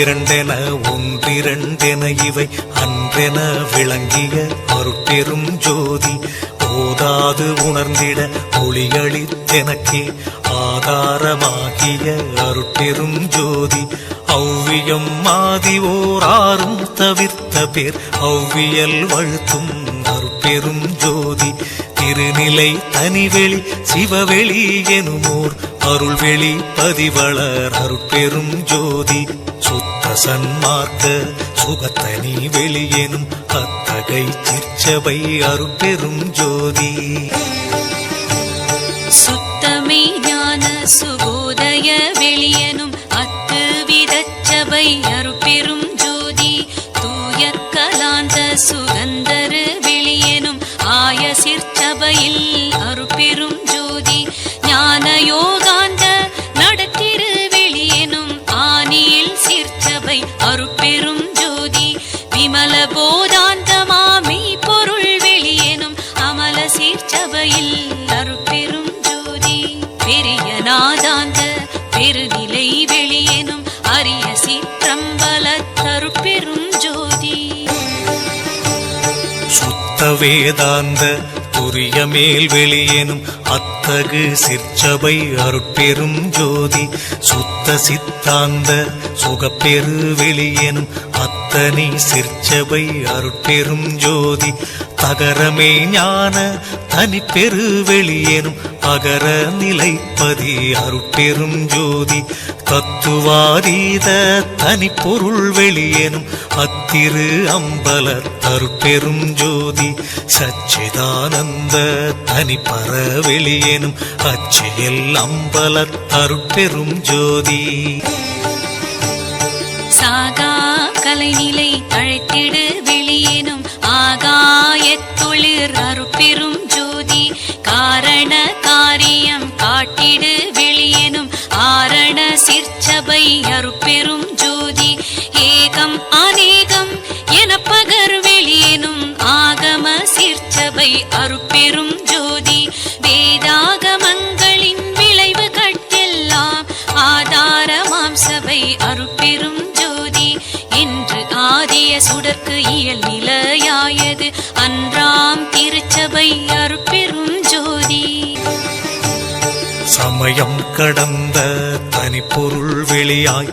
இரண்டென ஒன்றிரண்டென இவை அன்றென விளங்கிய அருட்பெரும் ஜோதி. போதாது உணர்ந்திட ஒளியளித்தெனக்கே ஆதாரமாகிய அருட்பெரும் ஜோதி. ஔவியம் மாதி ஓராறும் தவிர்த்த பேர் ஔவியல் வழுத்தும் அருட்பெரும் ஜோதி. திருநிலை தனிவெளி சிவவெளி எனுமோர் அருள்வெளி பதிவளர் அருட்பெரும் ஜோதி. சுத்த சன்மார்க்க சுகத்தனி வெளியேனும் அத்தகை திருச்சபை அருட்பெரும் ஜோதி. சுத்தமே ஞான சுகோதய வெளியனும் அத்து விதச்சபை அருட்பெரும் ஜோதி. தூய கலாந்த சுகந்தரு வெளியனும் ஆய சிற்சபையில் திருச்சபையில் சீர்ச்சபையில் அருட்பெரும் ஜோதி. பெரிய நாதாந்த பெருநிலை வெளியேனும் அரிய சிற்றம்பல தருப்பெரும் ஜோதி. சுத்த வேதாந்த புரிய மேல் வெளியேனும் அத்தகு சிற்சபை அருட்பெரும் ஜோதி. சுத்த சித்தாந்த சுகப்பெரு வெளியேனும் அத்தனி சிற்சபை அருட்பெரும் ஜோதி. தகரமே ஞான தனிப்பெரு வெளியெனும் அகர நிலைப்பதி அருட்பெரும் ஜோதி. தத்துவாதீத தனி பொருள் வெளியேனும் அத்திரு அம்பல அருட்பெரும் ஜோதி. சச்சிதானந்த தனிப்பற வெளியெனும் அச்சியல் அம்பல அருட்பெரும் ஜோதி. அழைத்திடு. அதற்கு இயல் நிலையாயது. அன்றாம் திருச்சபை அருட்பெரும் ஜோதி. சமயம் கடந்த தனிப்பொருள் வெளியாய்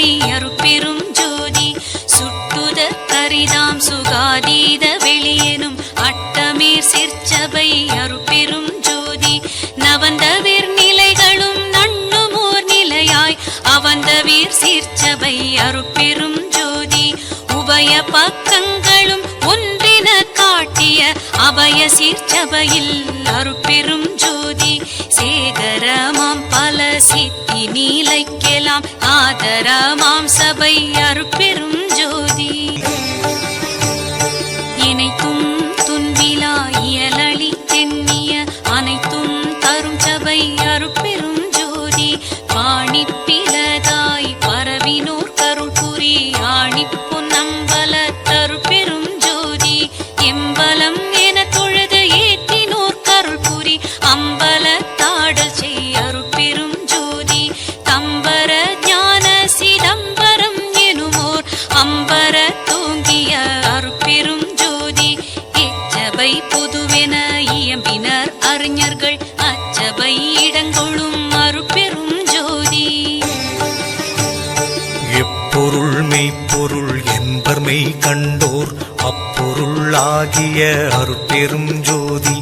சிற்சபை அருட்பெரும் ஜோதி சுட்டுத கரிதாம் சுகாதீத வெளியெனும் அட்டமீர் சிற்சபை அருப்பெரும் ஜோதி. நவந்தவிர் நிலைகளும் நண்ணுமோர் நிலையாய் அவந்தவீர் சீர்ச்சபை அருப்பெரும் ஜோதி. உபய பக்கங்கள் காட்டிய அபய சீர்ச்சபையில் அருட்பெரும் ஜோதி. சேகரமாம் பல சித்தி நீலைக்கெலாம் ஆதரமாம் சபை அருட்பெரும் ஜோதி. ஆகிய அருட்பெரும் ஜோதி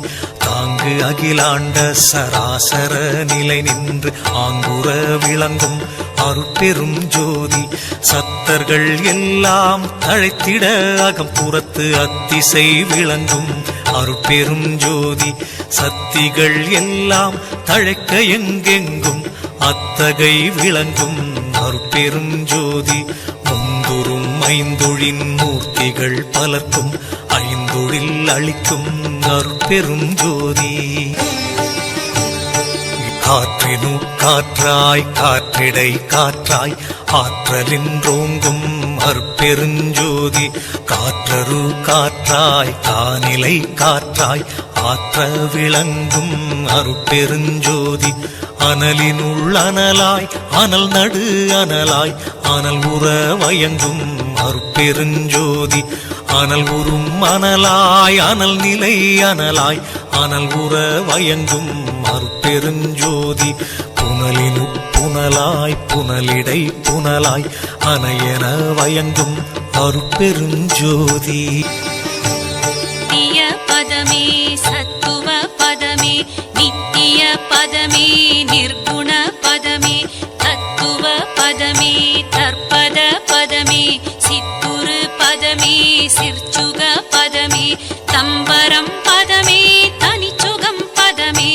தாங்கு அகிலாண்ட சராசர நிலை நின்று ஆங்குற விளங்கும் அருட்பெரும் ஜோதி. சத்தர்கள் எல்லாம் தழைத்திட அகம்புறத்து அத்திசை விளங்கும் அருட்பெரும் ஜோதி. சக்திகள் எல்லாம் தழைக்க எங்கெங்கும் அத்தகை விளங்கும் அருட்பெரும் ஜோதி. முந்துரும் ஐந்தொழின் மூர்த்திகள் பலர்க்கும் ஐந்து ஐந்தொழில் அளிக்கும் அருட்பெரும் ஜோதி. காற்றினு காற்றாய் காற்றிடை காற்றாய் ஆற்றலின்றோங்கும் அற்பெருஞ்சோதி காற்றரு காற்றாய் கானிலை காற்றாய் ஆற்ற விளங்கும் அருட்பெருஞ்சோதி அனலினுள் அனலாய் அனல் நடு அனலாய் அனல் உற வயங்கும் அருட்பெருஞ்சோதி அனல் உறும் அனலாய் அனல் நிலை அனலாய் அனல் உற வயங்கும் அருட்பெருஞ்சோதி. புனலினு புனலாய் புனலிடை புனலாய் அனையன வயங்கும் அருப்பெருஞ்சோதி சிற்சுக பதமே தம்பரம் பதமே தனிச்சுகம் பதமே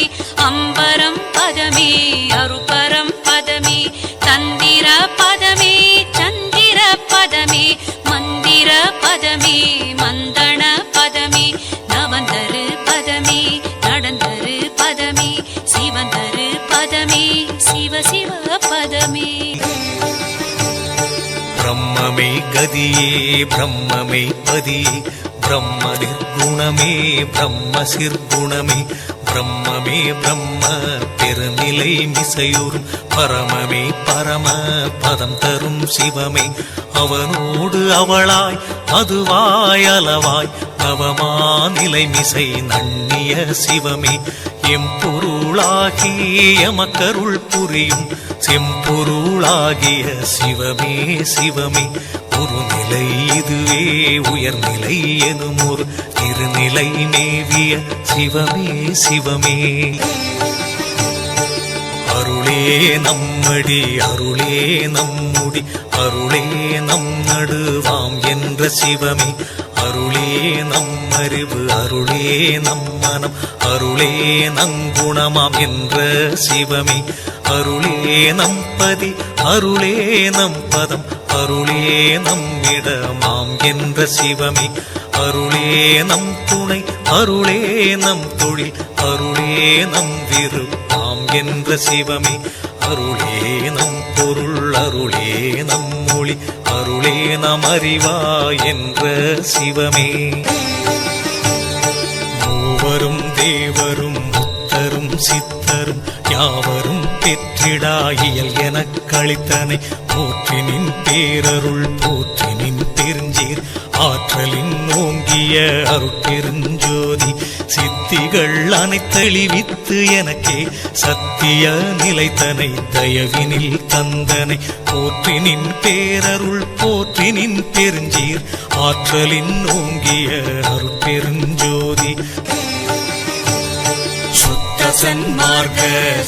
அம்பரம் பதமே அருபரம் பதமே தந்திர பதமே சந்திர பதமே மந்திர பதமே மந்தன பதமே நவந்தரு பதமே நடந்தரு பதமே சிவந்தரு பதமே சிவ சிவ பதமே. பிரம்மமே கதியே பிரம்மமே பதி பிரம்ம நிர்குணமே பிரம்ம சிற்குணமே பரமே பிரம்ம பெருநிலை மிசையூரும் பரமமே பரம பதம் தரும் சிவமே. அவனோடு அவளாய் அதுவாய் அளவாய் நவமா நிலை மிசை நன்னிய சிவமே. எம்பொருளாகி எமக்கருள் புரியும் செம்பொருளாகிய சிவமே சிவமே. ஒரு இதுவே உயர்நிலை எனும் ஒரு திருநிலை மேவிய சிவமே சிவமே. அருளே நம்மடி அருளே நம்முடி அருளே நம் நடுவாம் என்ற சிவமே. அருளே நம் அறிவு அருளே நம் மனம் அருளே நங்குணமாம் என்ற சிவமே. அருளே நம் பதி அருளே நம் பதம் அருளே நம் இடமாம் என்ற சிவமே. அருளே நம் துணை அருளே நம் தொழில் அருளே நம் விருப்பாம் என்ற சிவமே. அருளே நம் பொருள் அருளே நம் மொழி அருளே நம் அறிவா என்ற சிவமே. மூவரும் தேவரும் முத்தரும் சித்தரும் யாவரும் பெற்றிடா எனக் கழித்தனை போற்றினின் பேரருள் போற்றினின் பெருஞ்சீர். ஆற்றலின் ஓங்கிய அருட்பெருஞ்சோதி. சித்திகள் அனைத்தளிவித்து எனக்கே சத்திய நிலைத்தனை. தயவினில் தந்தனை. போற்றினின் பேரருள் போற்றினின் பெருஞ்சீர். ஆற்றலின் ஓங்கிய அருட்பெருஞ்சோதி. சன்மார்க்க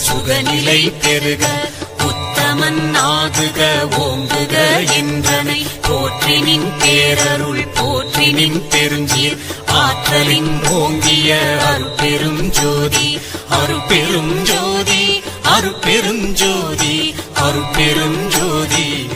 சுகநிலை பெருக. உத்தமன் ஆகுக ஓங்குக என்றனை. போற்றினின் பேரருள் போற்றினின் பெருஞ்சீர். ஆற்றலின் ஓங்கிய அருப்பெரும் ஜோதி. அருப்பெரும் ஜோதி அருப்பெரும் ஜோதி அருப்பெரும் ஜோதி.